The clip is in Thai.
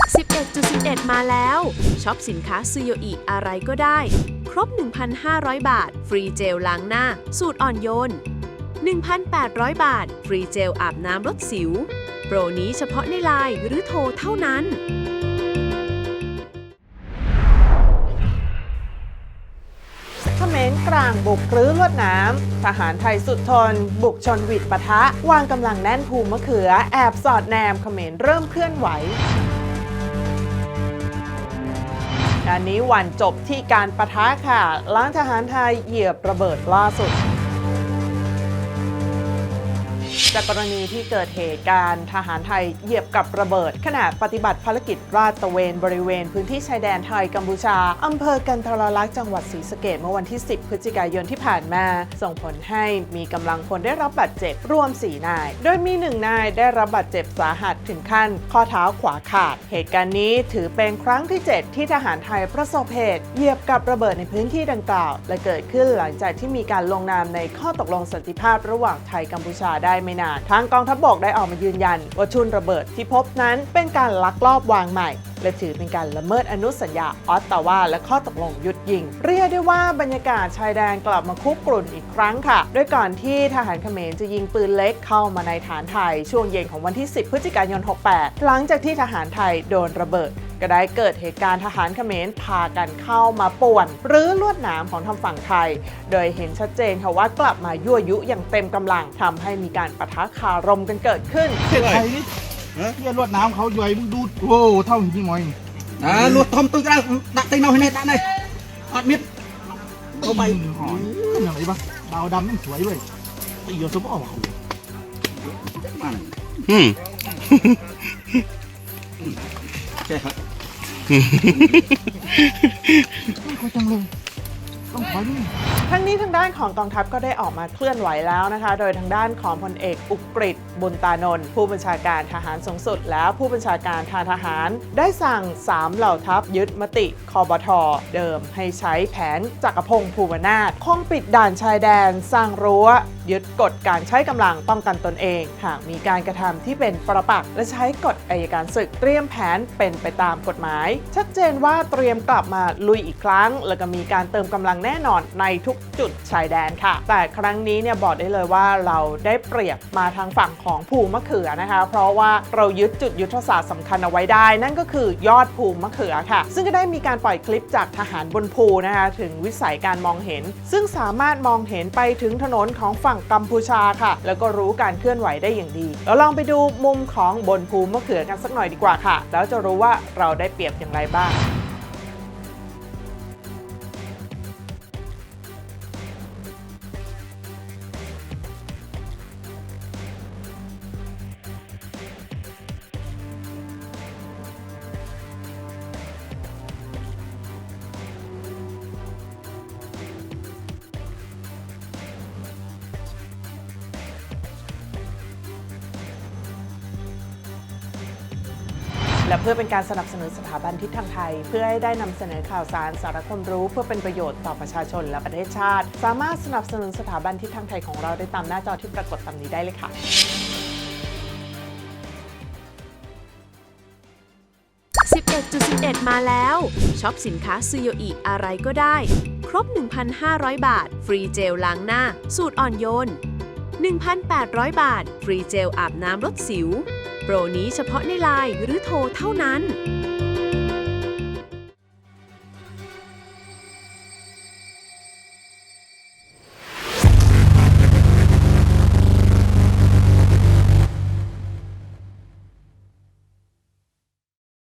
11.11 มาแล้วช็อปสินค้าซูโยอิอะไรก็ได้ ครบ 1,500 บาท ฟรีเจลล้างหน้า สูตรอ่อนโยน 1,800 บาท ฟรีเจลอาบน้ำลดสิว โปรนี้เฉพาะในไลน์หรือโทรเท่านั้น เขมรกลางบุกรื้อลวดน้ำทหารไทยสุดทน บุกชนวิดปะทะ วางกำลังแน่นภูมะเขือ แอบสอดแนมเขมรเริ่มเคลื่อนไหว งานนี้วันจบที่การประทะค่ะล้างทหารไทยเหยียบระเบิดล่าสุด จากกรณีที่เกิดเหตุการณ์ทหารไทยเหยียบกับระเบิด ขณะปฏิบัติภารกิจราดตระเวนบริเวณพื้นที่ชายแดนไทยกัมพูชา อำเภอกันทรลักษณ์จังหวัดศรีสะเกดเมื่อวันที่ 10 พฤศจิกายนที่ผ่านมา ส่งผลให้มีกำลังพลได้รับบาดเจ็บรวม 4 นาย โดยมีหนึ่งนายได้รับบาดเจ็บสาหัสถึงขั้น ข้อเท้าขวาขาด เหตุการณ์นี้ถือเป็นครั้งที่ 7 ที่ทหารไทยประสบเหตุเหยียบกับระเบิดในพื้นที่ดังกล่าว และเกิดขึ้นหลังจากที่มีการลงนามในข้อตกลงสันติภาพระหว่างไทยกัมพูชาได้ไม่นานทางกองทัพบกได้ออกมายืนยันว่าชุนระเบิดที่พบนั้นเป็นการลักลอบวางใหม่ และถือเป็นการละเมิดอนุสัญญาออตตาวาและข้อตกลงหยุดยิง เรียกได้ว่าบรรยากาศชายแดนกลับมาคุกกรุ่นอีกครั้งค่ะ ด้วยก่อนที่ทหารเขมรจะยิงปืนเล็กเข้ามาในฐานไทย ช่วงเย็นของวันที่ 10 พฤศจิกายน 68 หลังจากที่ทหารไทยโดนระเบิดก็ได้เกิดเหตุการณ์ทหารเขมรพากันเข้ามาป่วน หรือลวดหนามของทางฝั่งไทย โดยเห็นชัดเจนค่ะว่ากลับมายั่วยุอย่างเต็มกำลังทำให้มีการปะทะคารมกันเกิดขึ้นไทยนี่ เที่ยรวดน้ำเขาย่อยมึงดูโอ้เท่าหิ่งมอยนี่ À, luộc thom tôi ra đặt tay nào này đặt này hot miết เข้าไปหอยเป็นอะไรปะดาวดำนั่นสวยเว้ยตีเดียวสมออก ừ Chạy hả ก็จังเลย ต้องขอนี่ทั้งนี้ทางด้านของกองทัพก็ได้ออกมาเคลื่อนไหวแล้วนะคะ โดยทางด้านของพลเอกอุกฤษบุญตานนท์ผู้บัญชาการทหารสูงสุด และผู้บัญชาการทางทหาร ได้สั่ง 3 เหล่าทัพยึดมติคอบทเดิม ให้ใช้แผนจักรพงศ์ภูวนาถคงปิดด่านชายแดน สร้างรั้วยึดกฎการใช้กำลังป้องกันตนเอง หากมีการกระทำที่เป็นประปักษ์และใช้กฎอายการศึกเตรียมแผนเป็นไปตามกฎหมาย ชัดเจนว่าเตรียมกลับมาลุยอีกครั้ง แล้วก็มีการเติมกำลังแน่นอนในทุกจุดชายแดนค่ะ แต่ครั้งนี้เนี่ยบอกได้เลยว่าเราได้เปรียบมาทางฝั่งของภูมะเขือนะคะ เพราะว่าเรายึดจุดยุทธศาสตร์สำคัญเอาไว้ได้ นั่นก็คือยอดภูมะเขือค่ะ ซึ่งก็ได้มีการปล่อยคลิปจากทหารบนภูนะคะ ถึงวิสัยการมองเห็น ซึ่งสามารถมองเห็นไปถึงถนนของฝั่งกัมพูชาค่ะ แล้วก็รู้การเคลื่อนไหวได้อย่างดี เราลองไปดูมุมของบนภูมะเขือกันสักหน่อยดีกว่าค่ะ แล้วจะรู้ว่าเราได้เปรียบอย่างไรบ้าง และเพื่อเป็นการสนับสนุนสถาบันทิศทางไทย เพื่อให้ได้นำเสนอข่าวสารสาระความรู้เพื่อเป็นประโยชน์ต่อประชาชนและประเทศชาติ สามารถสนับสนุนสถาบันทิศทางไทยของเราได้ตามหน้าจอที่ปรากฏตามนี้ได้เลยค่ะ11.11 มาแล้วช็อปสินค้าซูโยอิอะไรก็ได้ ครบ 1,500 บาท ฟรีเจลล้างหน้า สูตรอ่อนโยน 1,800 บาท ฟรีเจลอาบน้ำลดสิว โปรนี้เฉพาะในไลน์หรือโทรเท่านั้น